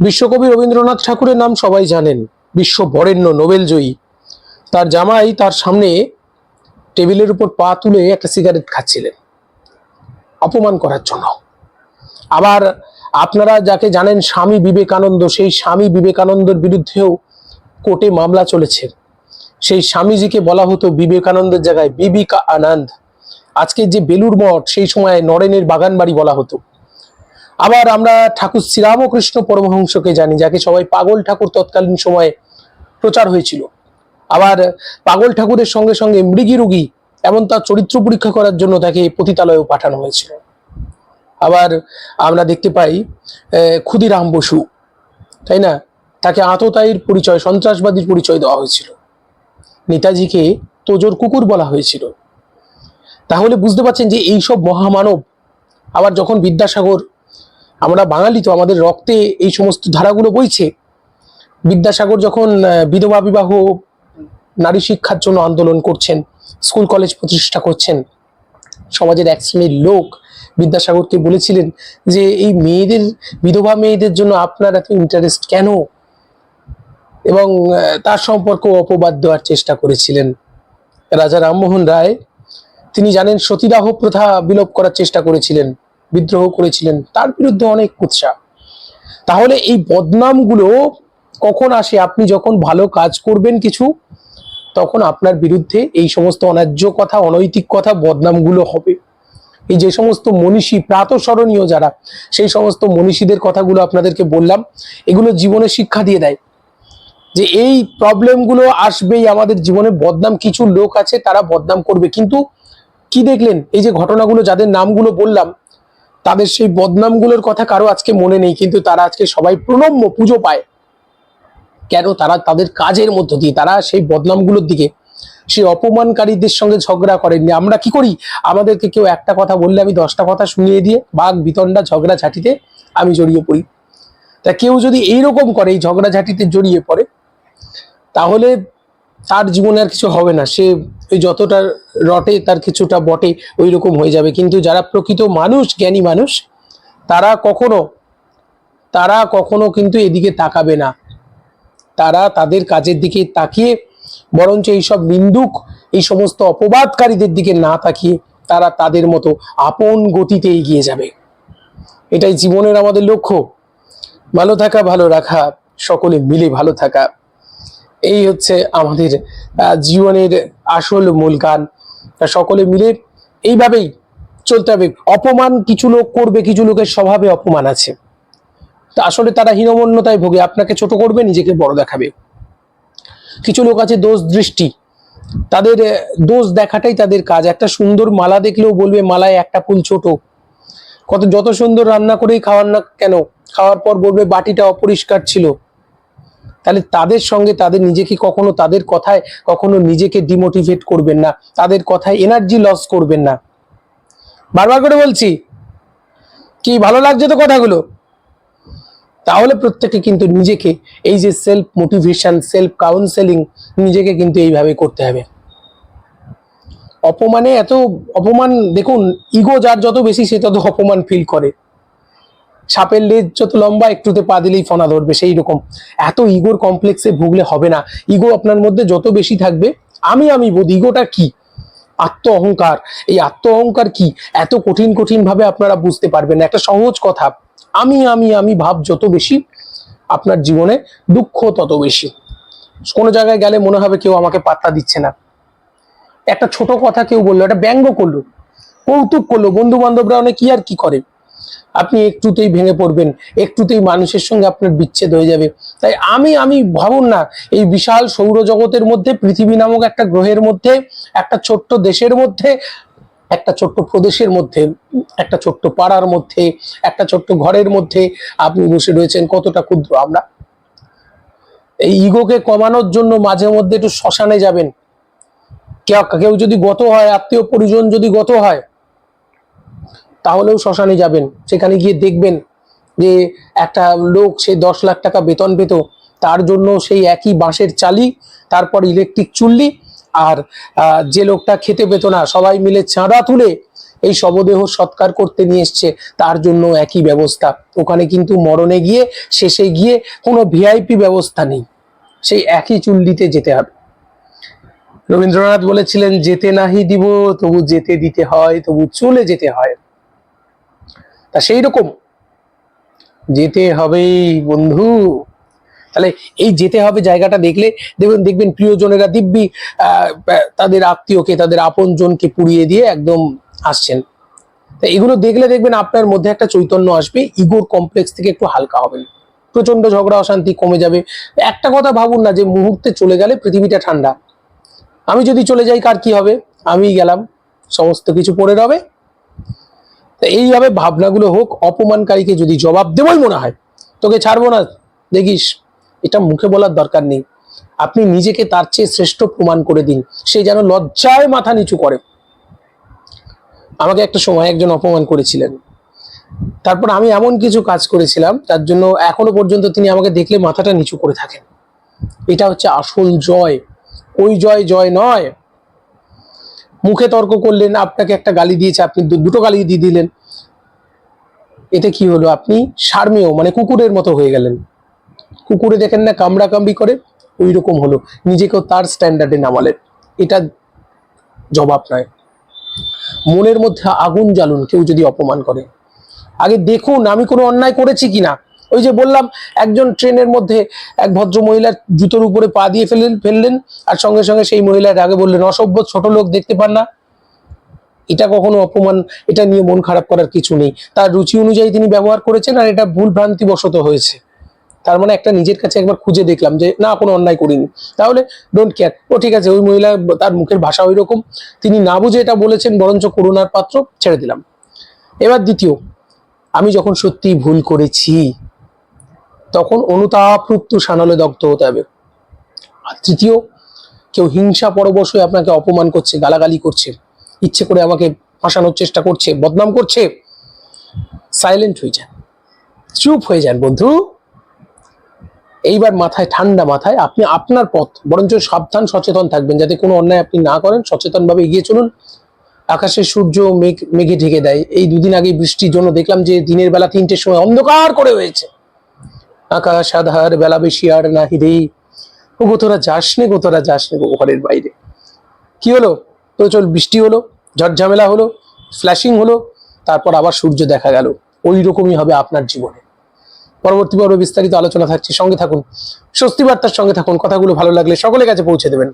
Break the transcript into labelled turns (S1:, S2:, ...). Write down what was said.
S1: বিশ্বকবি রবীন্দ্রনাথ ঠাকুরের নাম সবাই জানেন বিশ্ব বরেণ্য নোবেল জয়ী তার জামাই তার সামনে টেবিলের উপর পা তুলে একটা সিগারেট খাচ্ছিলেন। অপমান করার জন্য। আবার আপনারা যাকে জানেন স্বামী বিবেকানন্দ, সেই স্বামী বিবেকানন্দের বিরুদ্ধেও কোর্টে মামলা চলেছে। সেই স্বামীজিকে বলা হতো বিবেকানন্দের জায়গায় বিবিকা আনন্দ আজকে যে বেলুর মঠ, সেই সময় নরেনের বাগান বাড়ি বলা হতো। আবার আমরা ঠাকুর শ্রীরামকৃষ্ণ পরমহংসকে জানি, যাকে সবাই পাগল ঠাকুর তৎকালীন সময়ে প্রচার হয়েছিল। আবার পাগল ঠাকুরের সঙ্গে সঙ্গে মৃগী রোগী এমন তার চরিত্র পরীক্ষা করার জন্য তাকে পতিতালয়েও পাঠানো হয়েছিল। আবার আমরা দেখতে পাই ক্ষুদিরাম বসু, তাই না? তাকে আততায়ীর পরিচয়, সন্ত্রাসবাদীর পরিচয় দেওয়া হয়েছিল। নেতাজিকে তোজোর কুকুর বলা হয়েছিল। তাহলে বুঝতে পারছেন যে এইসব মহামানব আবার যখন বিদ্যাসাগর আমরা বাঙালি তো, আমাদের রক্তে এই সমস্ত ধারাগুলো বইছে। বিদ্যাসাগর যখন বিধবা বিবাহ, নারী শিক্ষার জন্য আন্দোলন করছেন, স্কুল কলেজ প্রতিষ্ঠা করছেন, সমাজের এক শ্রেণির লোক বিদ্যাসাগরকে বলেছিলেন যে, এই মেয়েদের, বিধবা মেয়েদের জন্য আপনার এত ইন্টারেস্ট কেন? এবং তার সম্পর্ক অপবাদ দেওয়ার চেষ্টা করেছিলেন। রাজা রামমোহন রায়, তিনি জানেন সতীদাহ প্রথা বিলোপ করার চেষ্টা করেছিলেন। বিদ্রোহ করেছিলেন, তার বিরুদ্ধে অনেক কুৎসা। তাহলে এই বদনামগুলো কখন আসে? আপনি যখন ভালো কাজ করবেন কিছু, তখন আপনার বিরুদ্ধে এই সমস্ত অন্যায্য কথা, অনৈতিক কথা, বদনামগুলো হবে। এই যে সমস্ত মনীষী, প্রাতঃস্মরণীয় যারা, সেই সমস্ত মনীষীদের কথাগুলো আপনাদেরকে বললাম, এগুলো জীবনে শিক্ষা দিয়ে দেয় যে এই প্রবলেমগুলো আসবেই, আমাদের জীবনে বদনাম কিছু লোক আছে, তারা বদনাম করবে। কিন্তু কি দেখলেন? এই যে ঘটনাগুলো, যাদের নামগুলো বললাম তাদের সেই বদনামগুলোর কথা কারও আজকে মনে নেই, কিন্তু তারা আজকে সবাই প্রণম্য পুজো পায়। কেন? তারা তাদের কাজের মধ্য দিয়ে, তারা সেই বদনামগুলোর দিকে, সেই অপমানকারীদের সঙ্গে ঝগড়া করেননি। আমরা কি করি? আমাদেরকে কেউ একটা কথা বললে আমি দশটা কথা শুনিয়ে দিয়ে বাঘ, বিতণ্ডা, ঝগড়া ঝাঁটিতে আমি জড়িয়ে পড়ি। তা কেউ যদি এইরকম করে, এই ঝগড়া ঝাঁটিতে জড়িয়ে পড়ে, তাহলে তার জীবনে আর কিছু হবে না। সে যতটা রটে, তার কিছুটা বটে ওই রকম হয়ে যাবে। কিন্তু যারা প্রকৃত মানুষ, জ্ঞানী মানুষ, তারা কখনো তারা কখনো কিন্তু এদিকে তাকাবে না। তারা তাদের কাজের দিকে তাকিয়ে, বরঞ্চ এইসব নিন্দুক, এই সমস্ত অপবাদকারীদের দিকে না তাকিয়ে, তারা তাদের মতো আপন গতিতে এগিয়ে যাবে। এটাই জীবনের আমাদের লক্ষ্য। ভালো থাকা, ভালো রাখা, সকলে মিলে ভালো থাকা। এই হচ্ছে আমাদের জীবনের আসল মূল গান। সকলে মিলে এইভাবেই চলতে হবে। অপমান কিছু লোক করবে, কিছু লোকের স্বভাবে অপমান আছে। তা আসলে তারা হীনমন্যতায় ভোগে। আপনাকে ছোট করবে, নিজেকে বড় দেখাবে। কিছু লোক আছে দোষ দৃষ্টি। তাদের দোষ দেখাটাই তাদের কাজ। একটা সুন্দর মালা দেখলেও বলবে, মালায় একটা ফুল ছোট। কত, যত সুন্দর রান্না করেই খাওয়ার না কেন? খাওয়ার পর বলবে, বাটিটা অপরিষ্কার ছিল। তাহলে তাদের সঙ্গে তাদের নিজেকে কখনো তাদের কথায় কখনো নিজেকে ডিমোটিভেট করবেন না, তাদের কথায় এনার্জি লস করবেন না। বারবার করে বলছি, কি ভালো লাগছে তো কথাগুলো? তাহলে প্রত্যেকে কিন্তু নিজেকে, এই যে সেলফ মোটিভেশন সেলফ কাউন্সেলিং নিজেকে কিন্তু এইভাবে করতে হবে। অপমানে এত, অপমান, দেখুন ইগো যার যত বেশি সে তত অপমান ফিল করে। সাপের লেজ যত লম্বা, একটুতে পা দিলেই ফনা ধরবে সেই রকম এত ইগোর কমপ্লেক্সে ভুগলে হবে না। ইগো আপনার মধ্যে যত বেশি থাকবে, আমি আমি বোধ, ইগোটা কি? আত্ম অহংকার। এই আত্ম অহংকার কি? এত কঠিন কঠিন ভাবে আপনারা বুঝতে পারবেন না। একটা সহজ কথা, আমি আমি আমি ভাব যত বেশি, আপনার জীবনে দুঃখ তত বেশি। কোনো জায়গায় গেলে মনে হবে কেউ আমাকে পাত্তা দিচ্ছে না। একটা ছোট কথা কেউ বলল, একটা ব্যঙ্গ করল, কৌতুক করল। বন্ধু বান্ধবরা অনেক কি আর কি করে? আপনি একটুতেই ভেঙে পড়বেন, একটুতেই মানুষের সঙ্গে আপনার বিচ্ছেদ হয়ে যাবে। তাই আমি আমি ভাবুন না, এই বিশাল সৌরজগতের মধ্যে, পৃথিবী নামক একটা গ্রহের মধ্যে, একটা ছোট্ট দেশের মধ্যে, একটা ছোট্ট প্রদেশের মধ্যে, একটা ছোট্ট পাড়ার মধ্যে, একটা ছোট্ট ঘরের মধ্যে আপনি বসে রয়েছেন, কতটা ক্ষুদ্র আমরা। এই ইগোকে কমানোর জন্য মাঝে মধ্যে একটু শ্মশানে যাবেন। কেউ কেউ যদি গত হয়, আত্মীয় পরিজন যদি গত হয় তাহলেও শ্মশানে যাবেন। সেখানে গিয়ে দেখবেন যে একটা লোক সে দশ লাখ টাকা বেতন পেত, তার জন্য সেই একই বাঁশের চালি, তারপর ইলেকট্রিক চুল্লি আর যে লোকটা খেতে পেত না, সবাই মিলে চাঁদা তুলে এই শবদেহ সৎকার করতে নিয়ে এসছে। তার জন্য একই ব্যবস্থা। ওখানে কিন্তু মরণে গিয়ে, শেষে গিয়ে কোনো ভিআইপি ব্যবস্থা নেই। সেই একই চুল্লিতে যেতে হবে। রবীন্দ্রনাথ বলেছিলেন, যেতে নাহি দিব, তবু যেতে দিতে হয়, তবু চলে যেতে হয়। তা সেই রকম। যেতে হবেই বন্ধু। তাহলে এই যেতে হবে জায়গাটা দেখলে দেখবেন দেখবেন প্রিয়জনেরা দিব্যি তাদের আত্মীয়কে, তাদের আপনজনকে পুড়িয়ে দিয়ে একদম আসছেন। তা এগুলো দেখলে দেখবেন আপনার মধ্যে একটা চৈতন্য আসবে, ইগোর কমপ্লেক্স থেকে একটু হালকা হবেন। প্রচণ্ড ঝগড়া, অশান্তি কমে যাবে। একটা কথা ভাবুন না যে মুহূর্তে চলে গেলে পৃথিবীটা ঠান্ডা। আমি যদি চলে যাই, কার কি হবে? আমি গেলাম। সমস্ত কিছু পড়ে রবে। তা এইভাবে ভাবনাগুলো হোক, অপমানকারীকে যদি জবাব দেবই মনে হয়, তোকে ছাড়বো না, দেখিস, এটা মুখে বলার দরকার নেই। আপনি নিজেকে তার চেয়ে শ্রেষ্ঠ প্রমাণ করে দিন, সে যেন লজ্জায় মাথা নিচু করে। আমাকে একটা সময় একজন অপমান করেছিলেন। তারপর আমি এমন কিছু কাজ করেছিলাম, তার জন্য এখনও পর্যন্ত তিনি আমাকে দেখলে মাথাটা নিচু করে থাকেন। এটা হচ্ছে আসল জয়। ওই জয় জয় নয় মুখে তর্ক করলেন, আপনাকে একটা গালি দিয়েছে, আপনি দুটো গালি দিয়ে দিলেন। এতে কি হলো? আপনি সার্মেয় মানে কুকুরের মতো হয়ে গেলেন। কুকুরে দেখেন না কামড়া কামড়ি করে ওই রকম হলো। নিজেকেও তার স্ট্যান্ডার্ডে নামালেন। এটা জবাব নয়। মনের মধ্যে আগুন জ্বালুন, কেউ যদি অপমান করে। আগে দেখুন, আমি কোনো অন্যায় করেছি কিনা? ওই যে বললাম, একজন ট্রেনের মধ্যে এক ভদ্র মহিলার জুতোর উপরে পা দিয়ে ফেললেন ফেললেন, আর সঙ্গে সঙ্গে সেই মহিলার আগে বললেন, অসভ্য ছোট লোক দেখতে পান না? এটা কখনো অপমান, এটা নিয়ে মন খারাপ করার কিছু নেই। তার রুচি অনুযায়ী তিনি ব্যবহার করেছেন আর এটা ভুল ভ্রান্তি বশত হয়েছে। তার মানে একটা নিজের কাছে একবার খুঁজে দেখলাম যে, না, কোনো অন্যায় করিনি। তাহলে ডোন্ট কেয়ার ও ঠিক আছে, ওই মহিলা, তার মুখের ভাষা ওই রকম। তিনি না বুঝে এটা বলেছেন, বরঞ্চ করুণার পাত্র ছেড়ে দিলাম। এবার দ্বিতীয়, আমি যখন সত্যি ভুল করেছি তখন অনুতাপরুক্ত সানলে দগ্ধ হতে হবে। আর তৃতীয়, কেউ হিংসা পরবশ হয়ে আপনাকে অপমান করছে, গালাগালি করছে, ইচ্ছে করে আমাকে ফাঁসানোর চেষ্টা করছে, বদনাম করছে সাইলেন্ট হয়ে যান, চুপ হয়ে যান বন্ধু। এইবার মাথায়, ঠান্ডা মাথায় আপনি আপনার পথ, বরঞ্চ সাবধান, সচেতন থাকবেন, যাতে কোনো অন্যায় আপনি না করেন, সচেতনভাবে এগিয়ে চলুন। আকাশে সূর্য, মেঘ, মেঘে ঢেকে দেয়। এই দুদিন আগে বৃষ্টির জন্য দেখলাম যে দিনের বেলা তিনটের সময় অন্ধকার করে হয়েছে। আকাশ, আধার, বেলা বেশি আর নাহি রে। ও গো তোরা যাস নে গো, তোরা যাস নে ঘরের বাইরে। কি হলো? তো চল বৃষ্টি হলো? ঝড় ঝামেলা হলো? ফ্ল্যাশিং হলো? তারপর আবার সূর্য দেখা গেল। ওই রকমই হবে আপনার জীবনে। পরবর্তী পর্বে বিস্তারিত আলোচনা থাকছে। সঙ্গে থাকুন। স্বস্তি বার্তার সঙ্গে থাকুন। কথাগুলো ভালো লাগলে সকলের কাছে পৌঁছে দেবেন।